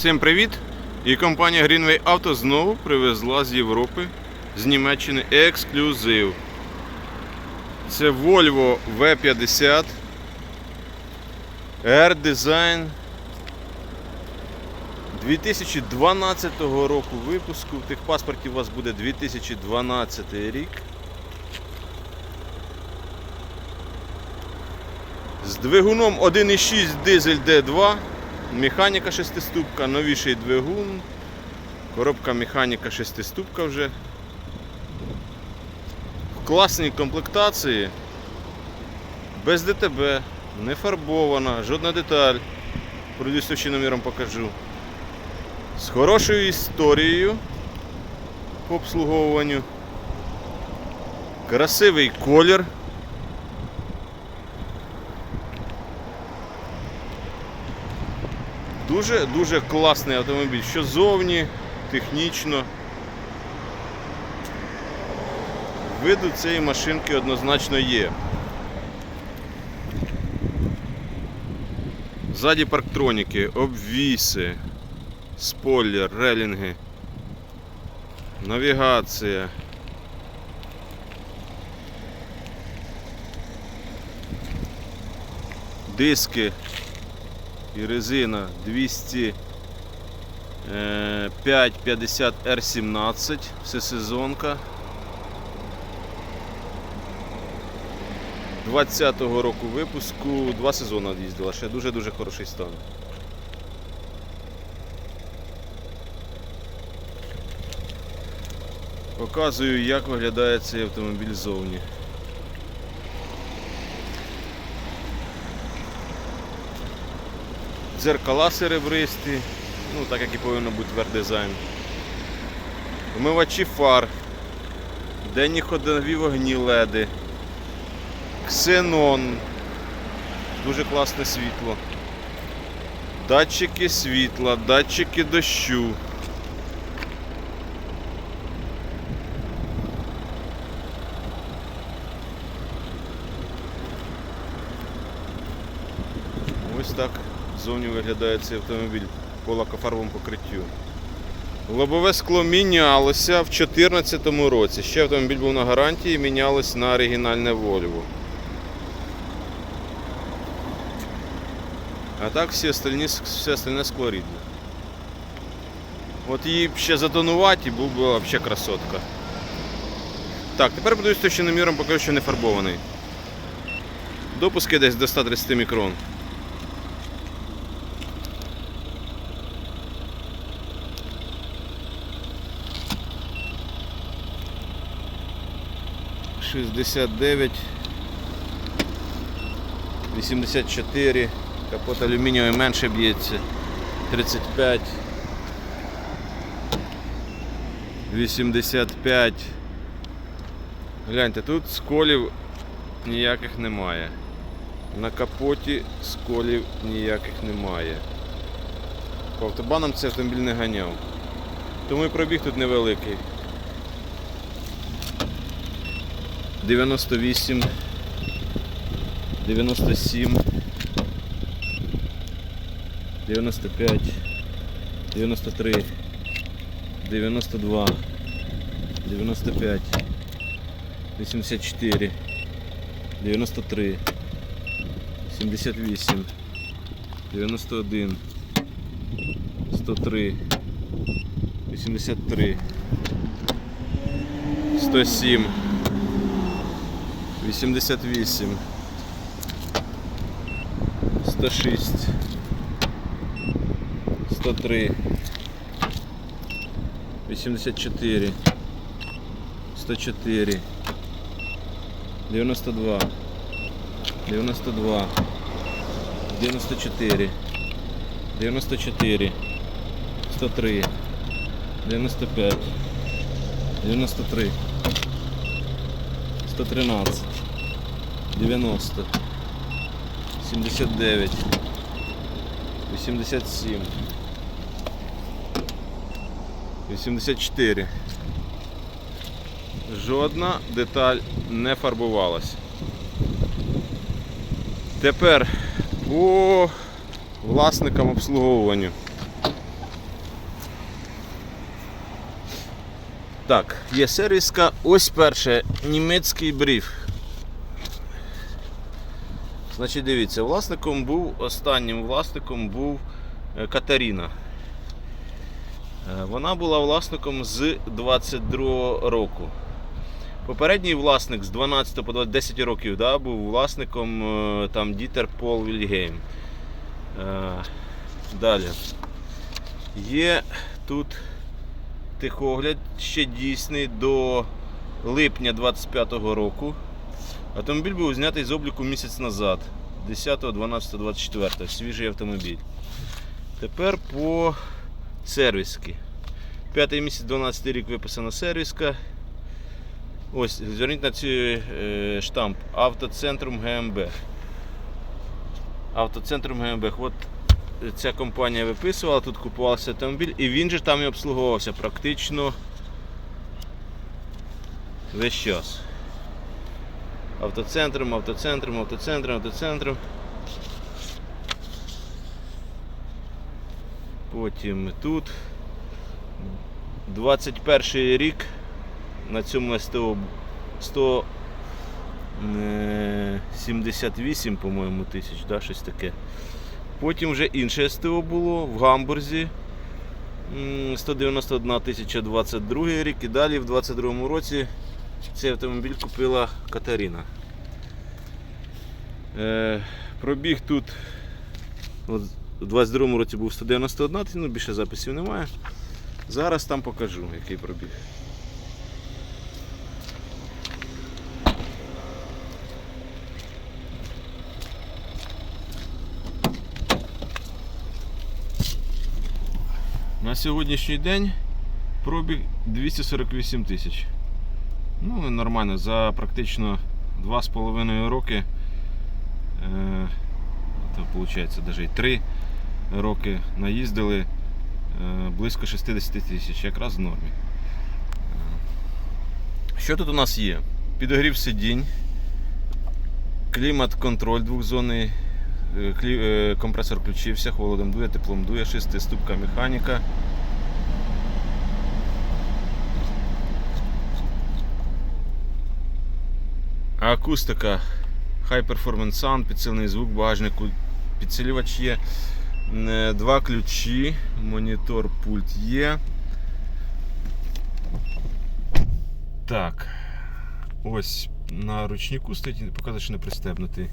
Всім привіт! І компанія Greenway Auto знову привезла з Європи, з Німеччини ексклюзив. Це Volvo V50 Air Design 2012 року випуску. В техпаспорті у вас буде 2012 рік. З двигуном 1.6 дизель D2, механіка шестиступка, новіший двигун, коробка механіка шестиступка вже. В класній комплектації, без ДТБ, не фарбована, жодна деталь. Ще номером покажу. З хорошою історією по обслуговуванню. Красивий колір. Дуже дуже класний автомобіль, що зовні, технічно. Виду цієї машинки однозначно є. Ззаді парктроніки, обвіси, спойлер, релінги, навігація. Диски і резина 205 50 R17, всесезонка. 20-го року випуску, два сезони їздила, ще дуже-дуже хороший стан. Показую, як виглядає цей автомобіль ззовні. Дзеркала серебристі, ну так як і повинно бути вердизайн. Вмивачі фар, денні ходові вогні леди, ксенон, дуже класне світло. Датчики світла, датчики дощу. Ось так зовні виглядає цей автомобіль по лакофарбовому покриттю. Лобове скло мінялося в 2014 році. Ще автомобіль був на гарантії, мінялось на оригінальне Volvo. А так всі остальні, все остальне скло рідне. От її ще затонувати і був би взагалі красотка. Так, тепер подивлюсь точним міром, поки що не фарбований. Допуски десь до 130 мікрон. Шістдесят дев'ять, вісімдесят чотири, капот алюмінієвий менше б'ється, 35, 85. Гляньте, тут сколів ніяких немає. На капоті сколів ніяких немає. По автобанам цей автомобіль не ганяв. Тому і пробіг тут невеликий. 98, 97, 95, 93, 92, 95, 84, 93, 78, 91, 103, 83, 107, 88, 106, 103, 84, 104, 92, 92, 94, 94, 103, 95, 93, 113, 90, 79, 87, 84. Жодна деталь не фарбувалась. Тепер по власникам обслуговування. Так, є сервіска. Ось перше німецький бриф. Значить, дивіться, власником був, останнім власником був е, Катерина. Е, Вона була власником з 22 року. Попередній власник з 12 по 20 10 років да, був власником е, там Дітер Пол Вільгейм. Далі. Є тут тихогляд ще дійсний до липня 25-го року. Автомобіль був знятий з обліку місяць назад, 10, 12, 24, свіжий автомобіль. Тепер по сервіски. П'ятий місяць, 12 рік виписана сервіска. Ось, зверніть на цей штамп Автоцентрум ГМБ. Автоцентрум ГМБ. От ця компанія виписувала, тут купувався автомобіль, і він же там і обслуговувався практично весь час. Автоцентром, автоцентром, автоцентром, автоцентром. Потім тут 21 рік на цьому СТО 178, по-моєму, тисяч, да, щось таке. Потім вже інше СТО було в Гамбурзі. 191 тисяча 22 рік і далі в 22 році цей автомобіль купила Катерина. Е, пробіг тут от, у 22 році був 191 тисяча, ну більше записів немає. Зараз там покажу, який пробіг. На сьогоднішній день пробіг 248 тисяч. Ну, нормально, за практично 2,5 роки, е, то виходить навіть 3 роки наїздили е, близько 60 тисяч, якраз в нормі. Е, Що тут у нас є? Підогрів сидінь, клімат-контроль двохзонний, компресор включився, холодом дує, теплом дує, шестиступка механіка. Акустика High Performance Sound, підсилений звук, багажнику, підсилювач є, е, два ключі, монітор, пульт є. Так. Ось на ручнику стоїть, показує, що не пристебнутий.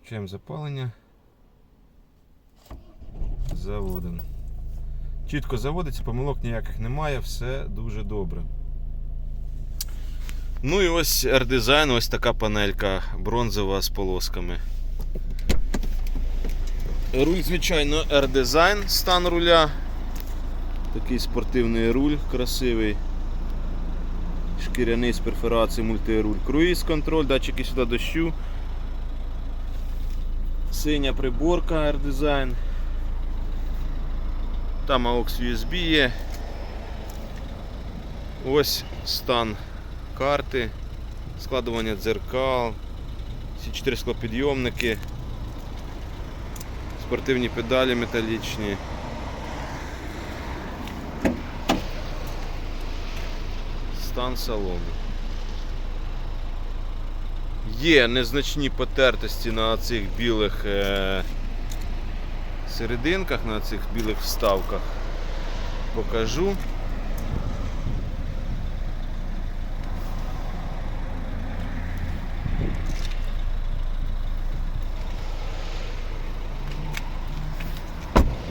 Включаємо запалення. Заводимо. Чітко заводиться, помилок ніяких немає, все дуже добре. Ну і ось R-Design, ось така панелька бронзова з полосками. Руль, звичайно, R-Design, стан руля. Такий спортивний руль красивий. Шкіряний з перфорацією мультируль. Круїз контроль, датчики сюди дощу. Синя приборка R-Design. Там AUX USB є. Ось стан карти, складування дзеркал, всі чотири склопідйомники, спортивні педалі металічні. Стан салону. Є незначні потертості на цих білих е, серединках, на цих білих вставках. Покажу.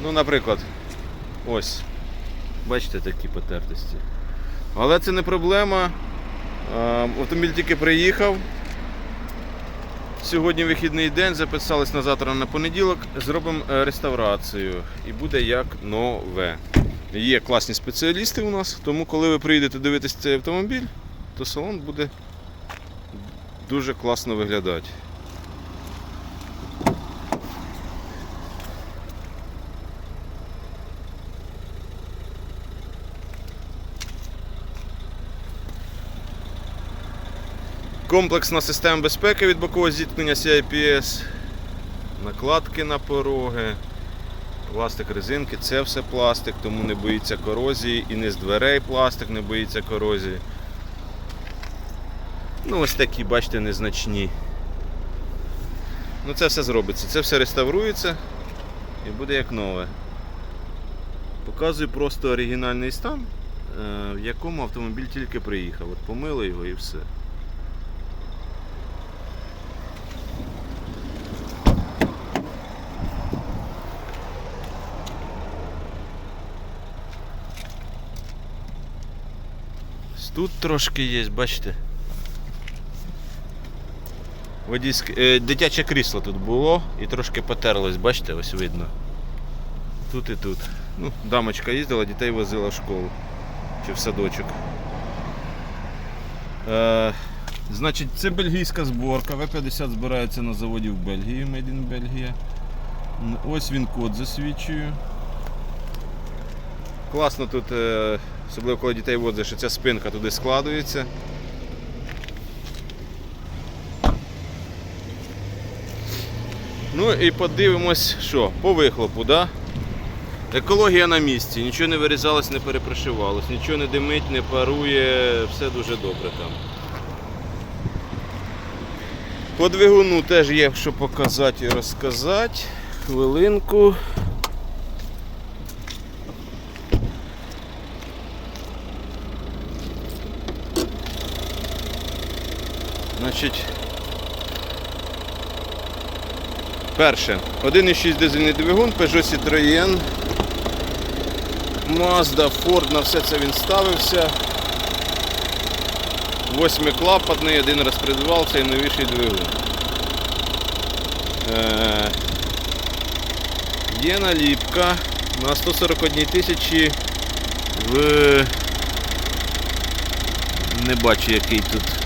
Ну, наприклад, ось. Бачите такі потертості. Але це не проблема. Автомобіль тільки приїхав. Сьогодні вихідний день, записались на завтра на понеділок, зробимо е, реставрацію і буде як нове. Є класні спеціалісти у нас, тому коли ви приїдете дивитися цей автомобіль, то салон буде дуже класно виглядати. Комплексна система безпеки від бокового зіткнення CIPS, накладки на пороги, Пластик резинки, це все пластик, тому не боїться корозії. І не з дверей пластик не боїться корозії. Ну, ось такі, бачите, незначні. Ну це все зробиться. Це все реставрується і буде як нове. Показую просто оригінальний стан, е, в якому автомобіль тільки приїхав. От помили його і все. Тут трошки є, бачите. Водійське, дитяче крісло тут було і трошки потерлось, бачите, ось видно. Тут і тут. Ну, дамочка їздила, дітей возила в школу чи в садочок. Е, значить, це бельгійська зборка. В-50 збирається на заводі в Бельгії, Made in Бельгія. Ось він код засвідчує. Класно тут, е, особливо коли дітей возиш, що ця спинка туди складується. Ну і подивимось, що, по вихлопу, да? Екологія на місці, нічого не вирізалось, не перепрошивалось, нічого не димить, не парує, все дуже добре там. По двигуну теж є що показати і розказати. Хвилинку. Значить, перше, 1,6 дизельний двигун, Peugeot Citroën, Mazda, Ford, на все це він ставився. Восьмиклапотний, один раз придбав цей новіший двигун. Е, є наліпка на 141 тисячі в не бачу який тут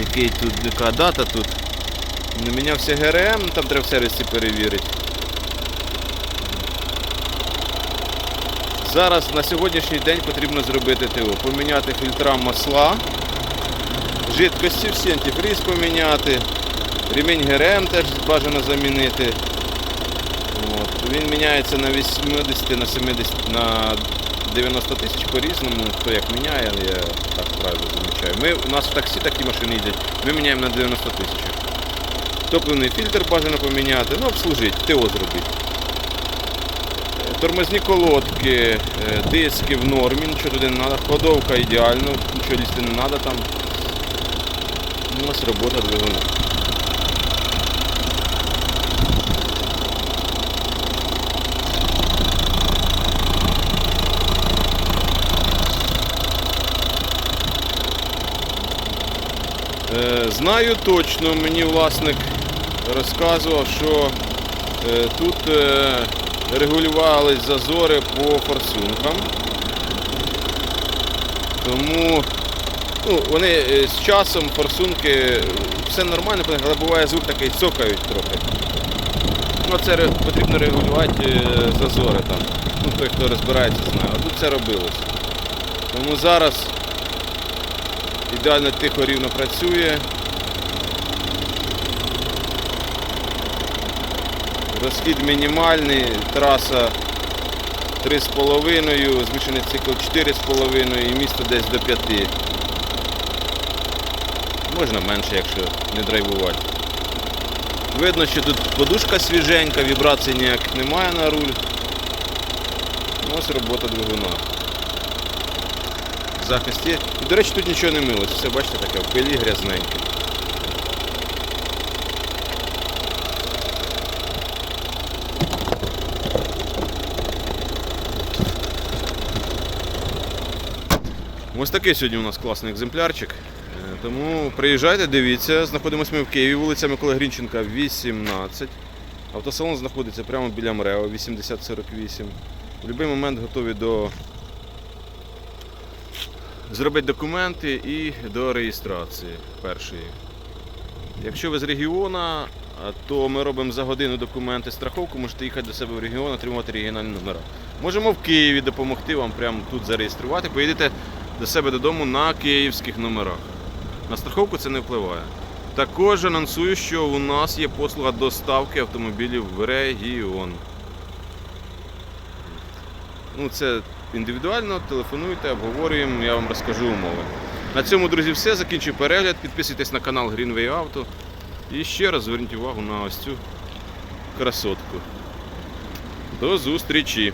який тут яка дата тут. Не мінявся ГРМ, там треба в сервісі перевірити. Зараз на сьогоднішній день потрібно зробити ТО. Поміняти фільтра масла, жидкості всі, антифріз поміняти, ремінь ГРМ теж бажано замінити. От. Він міняється на 80, на 70, на 90 тисяч по-різному, хто як міняє, я так правильно замічаю. Ми, у нас в таксі такі машини їздять, ми міняємо на 90 тисяч. Топливний фільтр бажано поміняти, ну обслужити, ТО зробити. Е, Тормозні колодки, е, диски в нормі, нічого туди не треба, ходовка ідеально, нічого лізти не треба там. Ну, ось робота двигуна. Е, Знаю точно, мені власник розказував, що е, тут е, регулювались зазори по форсункам. Тому ну, вони е, з часом форсунки все нормально, але буває звук такий цокають трохи. Ну, це потрібно регулювати зазори там. Ну, той, хто розбирається, знає. А тут це робилось. Тому зараз ідеально тихо рівно працює. Розхід мінімальний, траса 3,5, змішаний цикл 4,5 і місто десь до 5. Можна менше, якщо не драйвувати. Видно, що тут подушка свіженька, вібрацій ніяких немає на руль. Ну, Ось робота двигуна. Захист є. І, до речі, тут нічого не милось. Все, бачите, таке в пилі грязненьке. Ось такий сьогодні у нас класний екземплярчик. Е, Тому приїжджайте, дивіться. Знаходимося ми в Києві, вулиця Миколи Грінченка, 18. Автосалон знаходиться прямо біля МРЕО 8048. В будь-який момент готові до зробити документи і до реєстрації першої. Якщо ви з регіона, то ми робимо за годину документи страховку, можете їхати до себе в регіон, отримувати регіональні номера. Можемо в Києві допомогти вам прямо тут зареєструвати. Поїдете до себе додому на київських номерах. На страховку це не впливає. Також анонсую, що у нас є послуга доставки автомобілів в регіон. Ну, це індивідуально, телефонуйте, обговорюємо, я вам розкажу умови. На цьому, друзі, все. Закінчую перегляд. Підписуйтесь на канал Greenway Auto. І ще раз зверніть увагу на ось цю красотку. До зустрічі!